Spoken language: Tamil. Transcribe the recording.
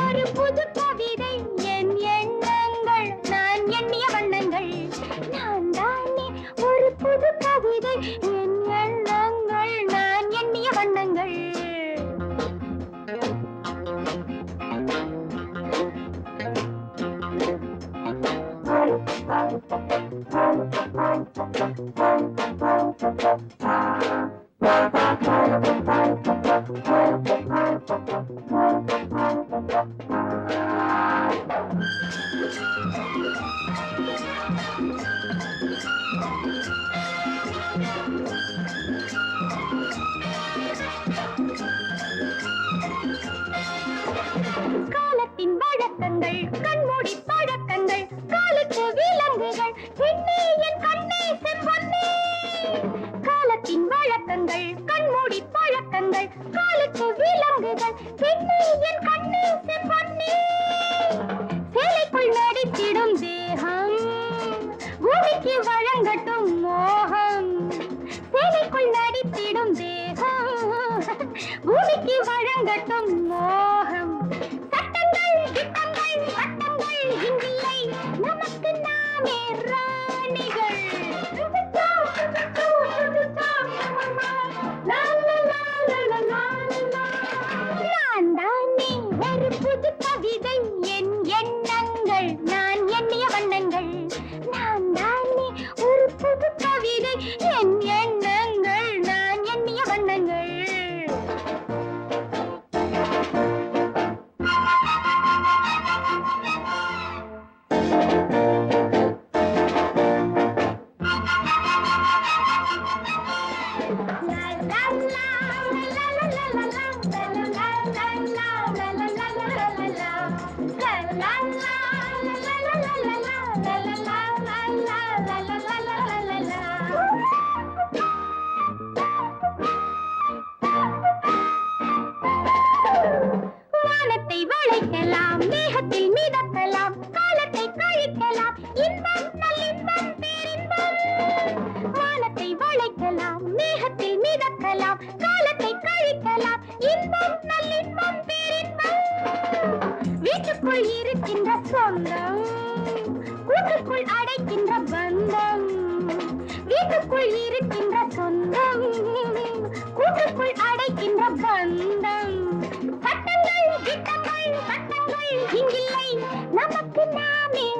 ஒரு புது கவிதை என் எண்ணங்கள் நான் எண்ணிய வண்ணங்கள். நான் தானே ஒரு புது கவிதை என் எண்ணங்கள் நான் எண்ணிய வண்ணங்கள். காலத்தின் வழக்கங்கள் கண்மூடி பழக்கங்கள் காலத்து விலங்குகள் பெண்ணே என் கண்ணே செம்பொன்னே. காலத்தின் வழக்கங்கள் கண்மூடி பழக்கங்கள் காலத்து விலங்குகள் பெண்ணே என் கண்ணே செம்பொன்னே. சேலைக்குள் நடித்திடும் தேகம் பூமிக்கு வழங்கட்டும் மோகம். சேலைக்குள் நடித்திடும் தேகம் பூமிக்கு வழங்கட்டும் மோகம். 男 சொந்தம். கூட்டுக்குள் அடைக்கின்ற பந்தம். வீட்டுக்குள் இருக்கின்ற சொந்தம். கூட்டுக்குள் அடைக்கின்ற பந்தம். சட்டங்கள் திட்டங்கள் சட்டங்கள் இங்கில்லை. நமக்கு நாமே